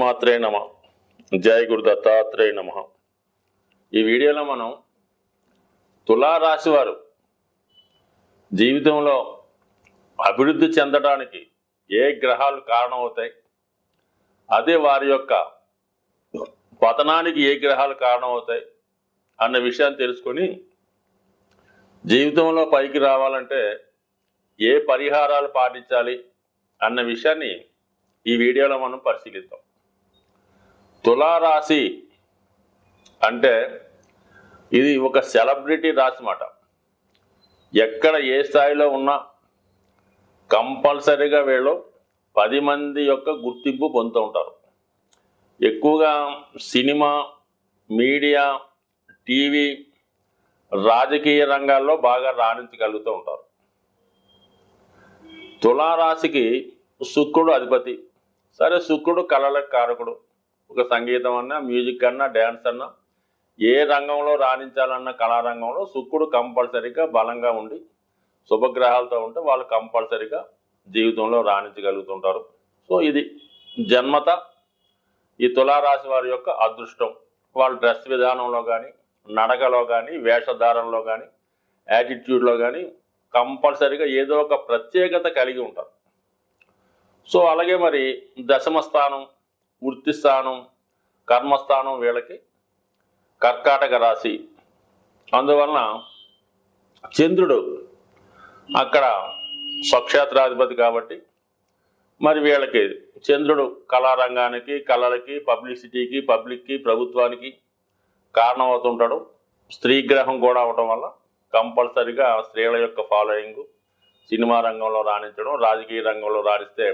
శ్రీమాత్రే నమ. జయ గురు దత్తాత్రేయ నమ. ఈ వీడియోలో మనం తులారాశి వారు జీవితంలో అభివృద్ధి చెందడానికి ఏ గ్రహాలు కారణమవుతాయి? అదే వారి యొక్క పతనానికి ఏ గ్రహాలు కారణమవుతాయి? అన్న విషయాన్ని తెలుసుకొని జీవితంలో పైకి రావాలంటే ఏ పరిహారాలు పాటించాలి? అన్న విషయాన్ని ఈ వీడియోలో మనం పరిశీలిద్దాం. తులారాశి అంటే ఇది ఒక సెలబ్రిటీ రాశి మాట. ఎక్కడ ఏ స్థాయిలో ఉన్నా కంపల్సరీగా వీళ్ళు పది మంది యొక్క గుర్తింపు పొందుతూ ఉంటారు. ఎక్కువగా సినిమా మీడియా టీవీ రాజకీయ రంగాల్లో బాగా రాణించగలుగుతూ ఉంటారు. తులారాశికి శుక్రుడు అధిపతి. సరే శుక్రుడు కళల కారకుడు. ఒక సంగీతం అన్నా మ్యూజిక్ అన్నా డ్యాన్స్ అన్నా ఏ రంగంలో రాణించాలన్న కళారంగంలో శుక్రుడు కంపల్సరీగా బలంగా ఉండి శుభగ్రహాలతో ఉంటే వాళ్ళు కంపల్సరీగా జీవితంలో రాణించగలుగుతుంటారు. సో ఇది జన్మత ఈ తులారాశి వారి యొక్క అదృష్టం. వాళ్ళ డ్రెస్ విధానంలో కానీ నడకలో కానీ వేషధారణలో కానీ యాటిట్యూడ్లో కానీ కంపల్సరీగా ఏదో ఒక ప్రత్యేకత కలిగి ఉంటారు. సో అలాగే మరి దశమ స్థానం వృత్తిస్థానం కర్మస్థానం వీళ్ళకి కర్కాటక రాశి. అందువలన చంద్రుడు అక్కడ స్వక్షేత్రాధిపతి కాబట్టి మరి వీళ్ళకి చంద్రుడు కళారంగానికి కళలకి పబ్లిసిటీకి పబ్లిక్కి ప్రభుత్వానికి కారణమవుతుంటాడు. స్త్రీ గ్రహం కూడా అవడం వల్ల కంపల్సరిగా స్త్రీల యొక్క ఫాలోయింగ్ సినిమా రంగంలో రాణించడం రాజకీయ రంగంలో రాణిస్తే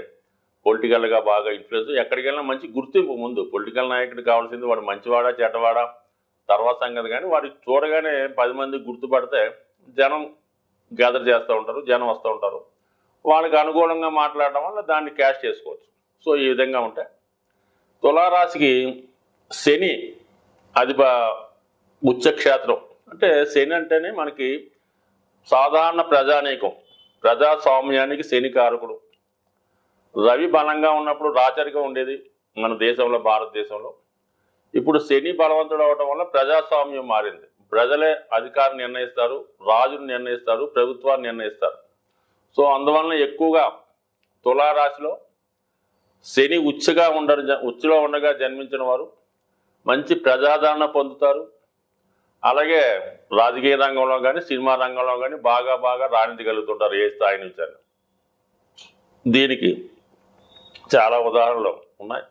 పొలిటికల్గా బాగా ఇన్ఫ్లుయెన్స్ ఎక్కడికి వెళ్ళినా మంచి గుర్తింపు ముందు. పొలిటికల్ నాయకుడు కావాల్సింది వాడు మంచివాడా చెడ్డవాడా? తర్వాత సంగతి కానీ వాడికి చూడగానే పది మంది గుర్తుపడితే జనం గ్యాదర్ చేస్తూ ఉంటారు జనం వస్తూ ఉంటారు. వాళ్ళకి అనుకూలంగా మాట్లాడడం వల్ల దాన్ని క్యాష్ చేసుకోవచ్చు. సో ఈ విధంగా ఉంటే తులారాశికి శని అది ఉచ్చక్షేత్రం. అంటే శని అంటేనే మనకి సాధారణ ప్రజానీకం. ప్రజాస్వామ్యానికి శని కారకుడు. రవి బలంగా ఉన్నప్పుడు రాచరికం ఉండేది మన దేశంలో భారతదేశంలో. ఇప్పుడు శని బలవంతుడు అవడం వల్ల ప్రజాస్వామ్యం మారింది. ప్రజలే అధికారం నిర్ణయిస్తారు రాజును నిర్ణయిస్తారు ప్రభుత్వాన్ని నిర్ణయిస్తారు. సో అందువలన ఎక్కువగా తులారాశిలో శని ఉచ్చగా ఉండ ఉచ్చలో ఉండగా జన్మించిన వారు మంచి ప్రజాదరణ పొందుతారు. అలాగే రాజకీయ రంగంలో కానీ సినిమా రంగంలో కానీ బాగా బాగా రాణించగలుగుతుంటారు ఏ స్థాయి నుంచి అని దీనికి చాలా ఉదాహరణలు ఉన్నాయి.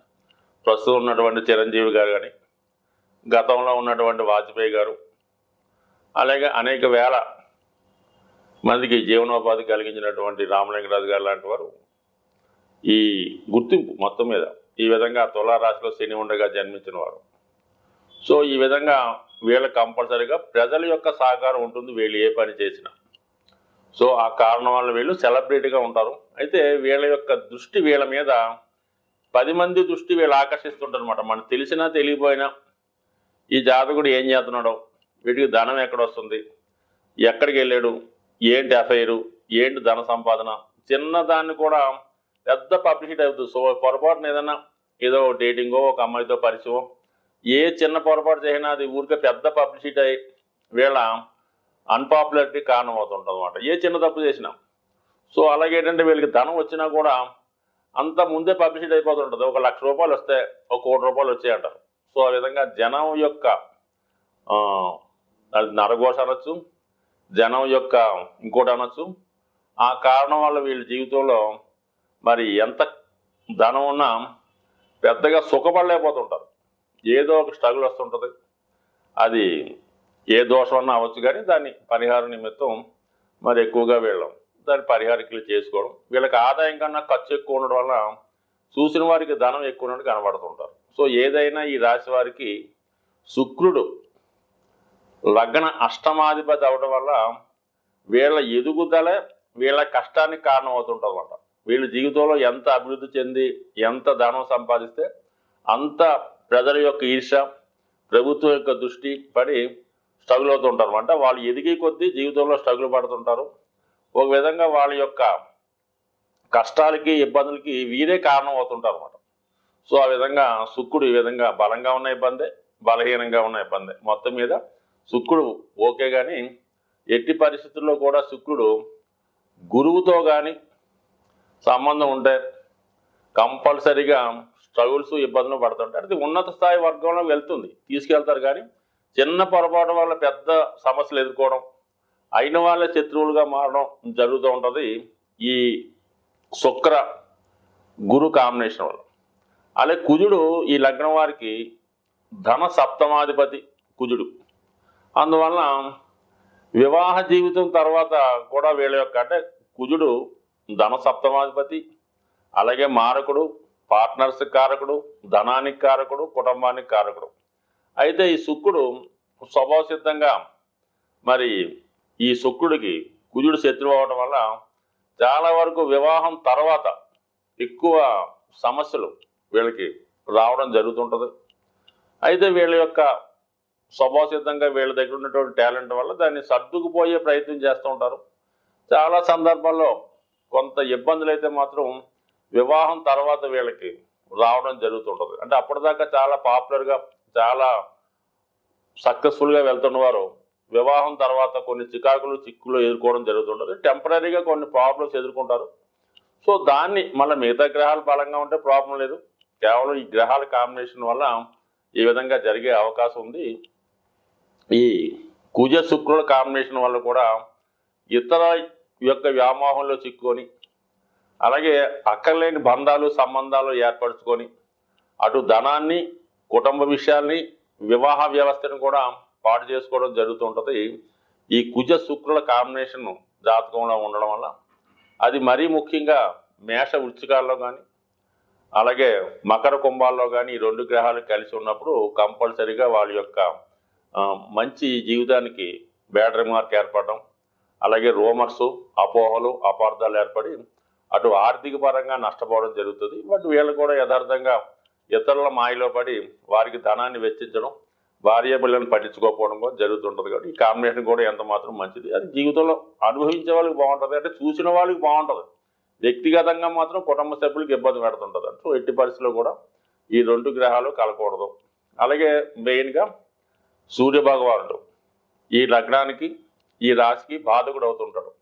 ప్రస్తుతం ఉన్నటువంటి చిరంజీవి గారు కానీ గతంలో ఉన్నటువంటి వాజ్పేయి గారు అలాగే అనేక వేల మందికి జీవనోపాధి కలిగించినటువంటి రామలింగరాజు గారు లాంటి వారు ఈ గుర్తింపు మొత్తం మీద ఈ విధంగా తులారాశిలో శని ఉండగా జన్మించిన వారు. సో ఈ విధంగా వీళ్ళ కంపల్సరీగా ప్రజల యొక్క సహకారం ఉంటుంది వీళ్ళు ఏ పని చేసినా. సో ఆ కారణం వల్ల వీళ్ళు సెలబ్రిటీగా ఉంటారు. అయితే వీళ్ళ యొక్క దృష్టి వీళ్ళ మీద పది మంది దృష్టి వీళ్ళు ఆకర్షిస్తుంటారనమాట మనకు తెలిసినా తెలియపోయినా ఈ జాతకుడు ఏం చేస్తున్నాడో వీటికి ధనం ఎక్కడ వస్తుంది ఎక్కడికి వెళ్ళాడు ఏంటి అఫైరు ఏంటి ధన సంపాదన చిన్నదాన్ని కూడా పెద్ద పబ్లిసిటీ అవుతుంది సో పొరపాటున ఏదైనా ఏదో డేటింగో ఒక అమ్మాయితో పరిచయం ఏ చిన్న పొరపాటు చేసినా అది ఊరికే పెద్ద పబ్లిసిటీ అయ్యి వీళ్ళ అన్పాపులారిటీ కారణం అవుతుంటుంది అనమాట ఏ చిన్న తప్పు చేసినా. సో అలాగే ఏంటంటే వీళ్ళకి ధనం వచ్చినా కూడా అంత ముందే పబ్లిసిటీ అయిపోతుంటుంది. ఒక లక్ష రూపాయలు వస్తే ఒక కోటి రూపాయలు వచ్చాయంటారు. సో ఆ విధంగా జనం యొక్క నరఘోష అనొచ్చు జనం యొక్క ఇంకోటి అనొచ్చు. ఆ కారణం వల్ల వీళ్ళ జీవితంలో మరి ఎంత ధనం ఉన్నా పెద్దగా సుఖపడలేకపోతుంటారు. ఏదో ఒక స్ట్రగుల్ వస్తుంటుంది. అది ఏ దోషం అన్నా అవ్వచ్చు కానీ దాన్ని పరిహార నిమిత్తం మరి ఎక్కువగా వీళ్ళం దాన్ని పరిహారికలు చేసుకోవడం. వీళ్ళకి ఆదాయం కన్నా ఖర్చు ఎక్కువ ఉండడం వల్ల చూసిన వారికి ధనం ఎక్కువ ఉన్నట్టు కనబడుతుంటారు. సో ఏదైనా ఈ రాశి వారికి శుక్రుడు లగ్న అష్టమాధిపతి అవడం వల్ల వీళ్ళ ఎదుగుదల వీళ్ళ కష్టానికి కారణం అవుతుంటుంది అనమాట వీళ్ళ జీవితంలో ఎంత అభివృద్ధి చెంది ఎంత ధనం సంపాదిస్తే అంత ప్రజల యొక్క ఈర్ష ప్రభుత్వం యొక్క దృష్టి పడి స్ట్రగుల్ అవుతుంటారు అనమాట వాళ్ళు ఎదిగే కొద్దీ జీవితంలో స్ట్రగుల్ పడుతుంటారు. ఒక విధంగా వాళ్ళ యొక్క కష్టాలకి ఇబ్బందులకి వీరే కారణం అవుతుంటారు అనమాట సో ఆ విధంగా శుక్రుడు ఈ విధంగా బలంగా ఉన్న ఇబ్బందే బలహీనంగా ఉన్న ఇబ్బందే. మొత్తం మీద శుక్రుడు ఓకే కానీ ఎట్టి పరిస్థితుల్లో కూడా శుక్రుడు గురువుతో కానీ సంబంధం ఉంటే కంపల్సరీగా స్ట్రగుల్స్ ఇబ్బందులు పడుతుంటాయి అది ఉన్నత స్థాయి వర్గంలో వెళ్తుంది. తీసుకెళ్తారు కానీ చిన్న పొరపాటు వల్ల పెద్ద సమస్యలు ఎదుర్కోవడం అయిన వాళ్ళే శత్రువులుగా మారడం జరుగుతూ ఉంటుంది. ఈ శుక్ర గురు కాంబినేషన్ వల్ల. అలాగే కుజుడు ఈ లగ్నం వారికి ధన సప్తమాధిపతి కుజుడు. అందువలన వివాహ జీవితం తర్వాత కూడా వీళ్ళ యొక్క అంటే కుజుడు ధన సప్తమాధిపతి అలాగే మారకుడు పార్ట్నర్స్ కారకుడు ధనానికి కారకుడు కుటుంబానికి కారకుడు. అయితే ఈ శుక్రుడు స్వభావసిద్ధంగా మరి ఈ శుక్రుడికి కుజుడు శత్రువు అవడం వల్ల చాలా వరకు వివాహం తర్వాత ఎక్కువ సమస్యలు వీళ్ళకి రావడం జరుగుతుంటుంది. అయితే వీళ్ళ యొక్క స్వభావసిద్ధంగా వీళ్ళ దగ్గర ఉన్నటువంటి టాలెంట్ వల్ల దాన్ని సర్దుకుపోయే ప్రయత్నం చేస్తూ ఉంటారు. చాలా సందర్భాల్లో కొంత ఇబ్బందులు అయితే మాత్రం వివాహం తర్వాత వీళ్ళకి రావడం జరుగుతుంటుంది. అంటే అప్పటిదాకా చాలా పాపులర్గా చాలా సక్సెస్ఫుల్గా వెళ్తున్న వారు వివాహం తర్వాత కొన్ని చికాకులు చిక్కులు ఎదుర్కోవడం జరుగుతుంటుంది. టెంపరీగా కొన్ని ప్రాబ్లమ్స్ ఎదుర్కొంటారు. సో దాన్ని మళ్ళీ మిగతా గ్రహాలు బలంగా ఉంటే ప్రాబ్లం లేదు. కేవలం ఈ గ్రహాల కాంబినేషన్ వల్ల ఈ విధంగా జరిగే అవకాశం ఉంది. ఈ కుజ శుక్రుల కాంబినేషన్ వల్ల కూడా ఇతర యొక్క వ్యామోహంలో చిక్కుకొని అలాగే అక్కర్లేని బంధాలు సంబంధాలు ఏర్పరచుకొని అటు ధనాన్ని కుటుంబ విషయాల్ని వివాహ వ్యవస్థను కూడా పాటు చేసుకోవడం జరుగుతుంటుంది. ఈ కుజ శుక్రుల కాంబినేషన్ జాతకంలో ఉండడం వల్ల. అది మరీ ముఖ్యంగా మేష వృచ్చికాల్లో కానీ అలాగే మకర కుంభాల్లో కానీ ఈ రెండు గ్రహాలు కలిసి ఉన్నప్పుడు కంపల్సరీగా వాళ్ళ యొక్క మంచి జీవితానికి బ్యాటరీ మార్క్ ఏర్పడడం అలాగే రోమర్స్ అపోహలు అపార్థాలు ఏర్పడి అటు ఆర్థిక పరంగా నష్టపోవడం జరుగుతుంది. బట్ వీళ్ళు కూడా యథార్థంగా ఇతరుల మాయలో పడి వారికి ధనాన్ని వెచ్చించడం భార్య పిల్లల్ని పట్టించుకోకపోవడం కూడా జరుగుతుంటుంది కాబట్టి ఈ కాంబినేషన్ కూడా ఎంత మాత్రం మంచిది. అది జీవితంలో అనుభవించే వాళ్ళకి బాగుంటుంది. అంటే చూసిన వాళ్ళకి బాగుంటుంది. వ్యక్తిగతంగా మాత్రం కుటుంబ సభ్యులకు ఇబ్బంది పెడుతుంటుంది. అంటే ఎట్టి పరిస్థితుల్లో కూడా ఈ రెండు గ్రహాలు కలకూడదు. అలాగే మెయిన్గా సూర్య భగవానుడు ఈ లగ్నానికి ఈ రాశికి బాధకుడు అవుతుంటాడు.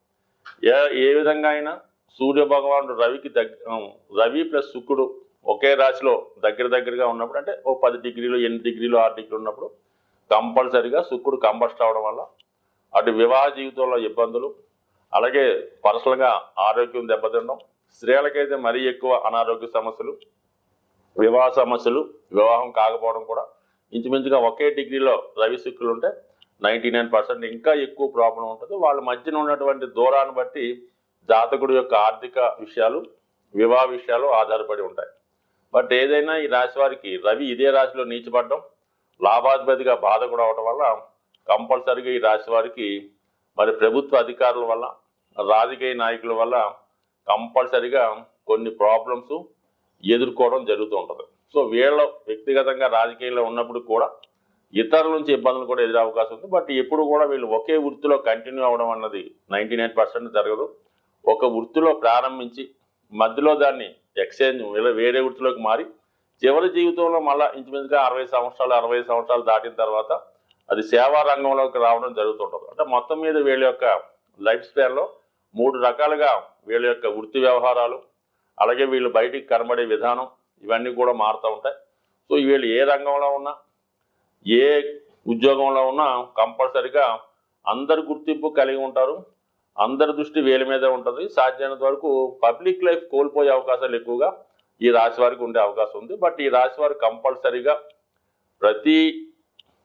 ఏ ఏ విధంగా అయినా సూర్య భగవానుడు రవికి దగ్గర రవి ప్లస్ శుక్రుడు ఒకే రాశిలో దగ్గర దగ్గరగా ఉన్నప్పుడు అంటే ఓ పది డిగ్రీలు ఎనిమిది డిగ్రీలు ఆరు డిగ్రీలు ఉన్నప్పుడు కంపల్సరిగా శుక్రుడు కంబస్ట్ అవడం వల్ల అటు వివాహ జీవితంలో ఇబ్బందులు అలాగే పర్సనల్గా ఆరోగ్యం దెబ్బతినడం స్త్రీలకైతే మరీ ఎక్కువ అనారోగ్య సమస్యలు వివాహ సమస్యలు వివాహం కాకపోవడం కూడా ఇంచుమించుగా ఒకే డిగ్రీలో రవి శుక్రులు ఉంటే నైంటీ నైన్ పర్సెంట్ ఇంకా ఎక్కువ ప్రాబ్లం ఉంటుంది. వాళ్ళ మధ్యన ఉన్నటువంటి దూరాన్ని బట్టి జాతకుడు యొక్క ఆర్థిక విషయాలు వివాహ విషయాలు ఆధారపడి ఉంటాయి. బట్ ఏదైనా ఈ రాశి వారికి రవి ఇదే రాశిలో నీచిపడడం లాభాధిపతిగా బాధ కూడా అవడం వల్ల కంపల్సరిగా ఈ రాశి వారికి మరి ప్రభుత్వ అధికారుల వల్ల రాజకీయ నాయకుల వల్ల కంపల్సరిగా కొన్ని ప్రాబ్లమ్స్ ఎదుర్కోవడం జరుగుతూ ఉంటుంది. సో వీళ్ళ వ్యక్తిగతంగా రాజకీయంలో ఉన్నప్పుడు కూడా ఇతరుల నుంచి ఇబ్బందులు కూడా ఎదురే అవకాశం ఉంది. బట్ ఎప్పుడు కూడా వీళ్ళు ఒకే వృత్తిలో కంటిన్యూ అవ్వడం అన్నది నైంటీ నైన్ పర్సెంట్ జరగదు. ఒక వృత్తిలో ప్రారంభించి మధ్యలో దాన్ని ఎక్స్చేంజ్ వేరే- వేరే వృత్తిలోకి మారి చివరి జీవితంలో మళ్ళీ ఇంచుమించుగా అరవై సంవత్సరాలు అరవై సంవత్సరాలు దాటిన తర్వాత అది సేవా రంగంలోకి రావడం జరుగుతుంటుంది. అంటే మొత్తం మీద వీళ్ళ యొక్క లైఫ్ స్పాన్లో మూడు రకాలుగా వీళ్ళ యొక్క వృత్తి వ్యవహారాలు అలాగే వీళ్ళు బయటికి కనబడే విధానం ఇవన్నీ కూడా మారుతూ ఉంటాయి. సో వీళ్ళు ఏ రంగంలో ఉన్నా ఏ ఉద్యోగంలో ఉన్నా కంపల్సరిగా అందరి గుర్తింపు కలిగి ఉంటారు. అందరి దృష్టి వేల మీదే ఉంటుంది. సాధ్యమైనంత వరకు పబ్లిక్ లైఫ్ కోల్పోయే అవకాశాలు ఎక్కువగా ఈ రాశి వారికి ఉండే అవకాశం ఉంది. బట్ ఈ రాశి వారు కంపల్సరీగా ప్రతి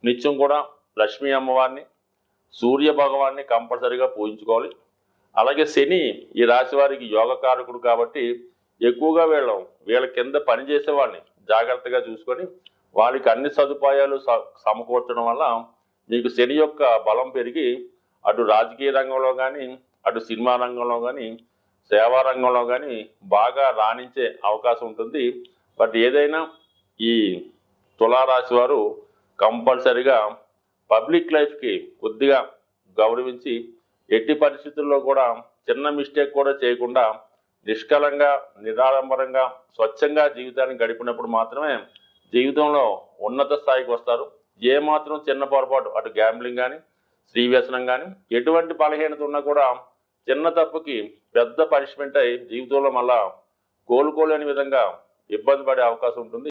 నిత్యం కూడా లక్ష్మీ అమ్మవారిని సూర్య భగవాన్ని కంపల్సరీగా పూజించుకోవాలి. అలాగే శని ఈ రాశి వారికి యోగకారకుడు కాబట్టి ఎక్కువగా వీళ్ళ వీళ్ళ కింద పనిచేసే వాళ్ళని జాగ్రత్తగా చూసుకొని వాళ్ళకి అన్ని సదుపాయాలు స- సమకూర్చడం వల్ల మీకు శని యొక్క బలం పెరిగి అటు రాజకీయ రంగంలో కానీ అటు సినిమా రంగంలో కానీ సేవా రంగంలో కానీ బాగా రాణించే అవకాశం ఉంటుంది. బట్ ఏదైనా ఈ తులారాశి వారు కంపల్సరిగా పబ్లిక్ లైఫ్కి కొద్దిగా గౌరవించి ఎట్టి పరిస్థితుల్లో కూడా చిన్న మిస్టేక్ కూడా చేయకుండా నిష్కలంగా నిరాడంబరంగా స్వచ్ఛంగా జీవితాన్ని గడిపినప్పుడు మాత్రమే జీవితంలో ఉన్నత స్థాయికి వస్తారు. ఏ మాత్రం చిన్న పొరపాటు అటు గ్యాంబ్లింగ్ కానీ స్త్రీ వ్యసనం కానీ ఎటువంటి బలహీనత ఉన్నా కూడా చిన్న తప్పుకి పెద్ద పనిష్మెంట్ అయి జీవితంలో మళ్ళా కోలుకోలేని విధంగా ఇబ్బంది పడే అవకాశం ఉంటుంది.